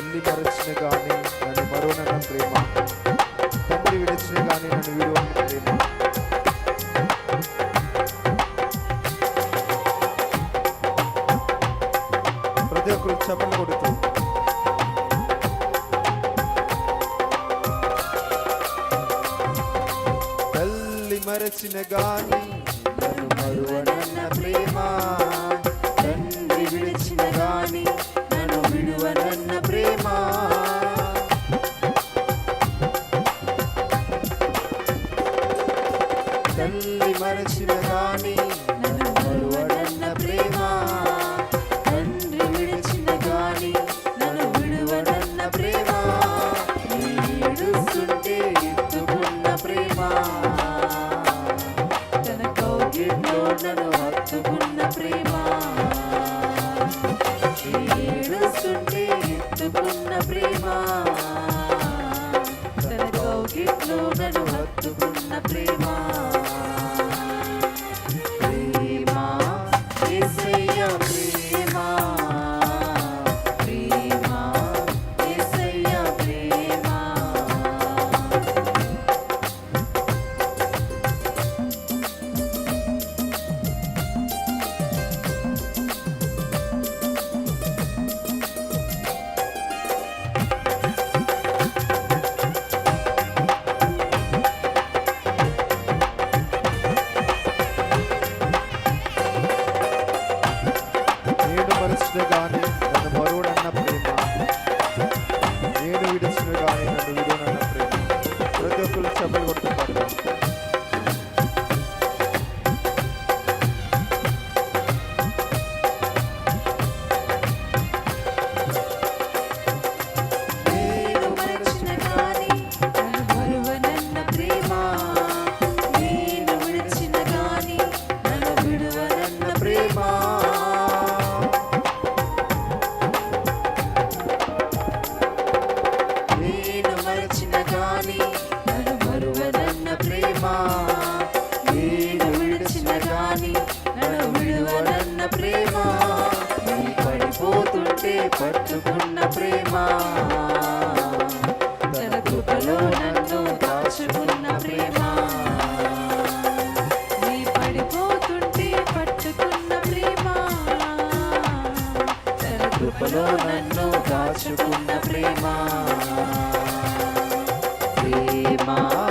తల్లి మరచిన కానీ నన్ను మరో మరోనన్న ప్రేమ. తండ్రి విడిచిన కానీ నన్ను విడువన్న ప్రేమ. ప్రతి ఒక్కరు చెప్పలు కొడుతూ. తల్లి మరచిన కానీ తల్లి మరచిన గాని నన్ను ప్రేమ. తండ్రి విడిచిన గాని నన్ను విడువనన్న ప్రేమ. ఏడుస్తుంటే ఎత్తుకున్న ప్రేమ. తన కౌగిట్లో నన్ను హత్తుకున్న ప్రేమ. ఏడుస్తుంటే ఎత్తుకున్న ప్రేమ. తన కౌగిట్లో నన్ను హత్తుకున్న ప్రేమ. నేను మరచిన గాని నన్ను మరువనన్న ప్రేమ నేను విడిచిన గాని నన్ను విడువనన్న ప్రేమ ప్రతి ఒక్కరు చెప్పలు కొడుతుంటారు నేను పట్టుకున్న ప్రేమ. తన కృపలో నన్ను దాచుకున్న ప్రేమ. నీ పడిపోతుంటే పట్టుకున్న ప్రేమ. తన కృపలో నన్ను దాచుకున్న ప్రేమ. ప్రేమా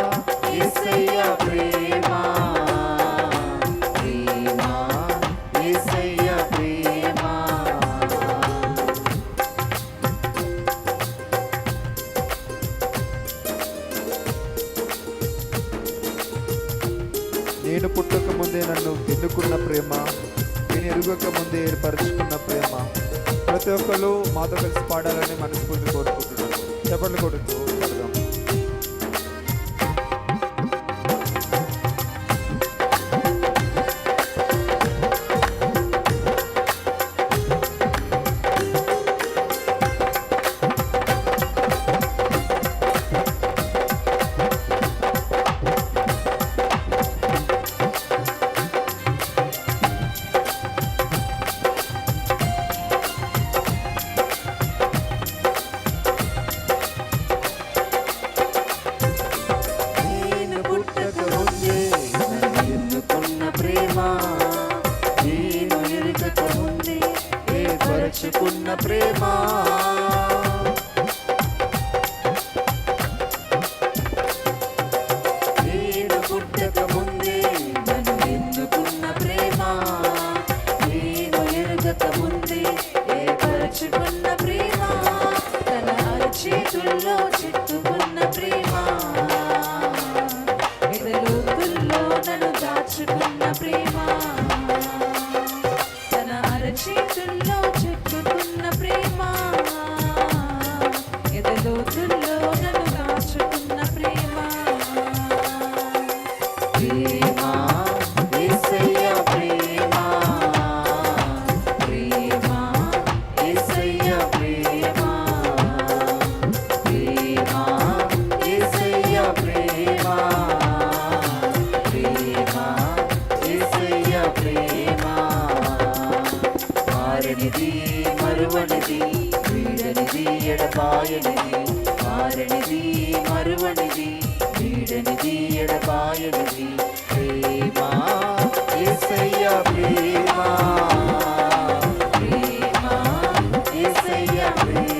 నేను పుట్టక ముందే నన్ను ఎన్నుకున్న ప్రేమ నేను ఎరుగక ముందే ఏర్పరచుకున్న ప్రేమ. ప్రతి ఒక్కరు మాతో కలిసి పాడాలని మనస్ఫూర్తి కోరుకుంటున్నాను. చెప్పండి కొడుతూ పంచుకున్న ప్రేమ. அழகி மாரணிஜி மறுவணிஜி வீடனிஜி எடப்பாயனிஜி பிரேமா இசையா பிரேமா. பிரேமா இசையா பிரேமா.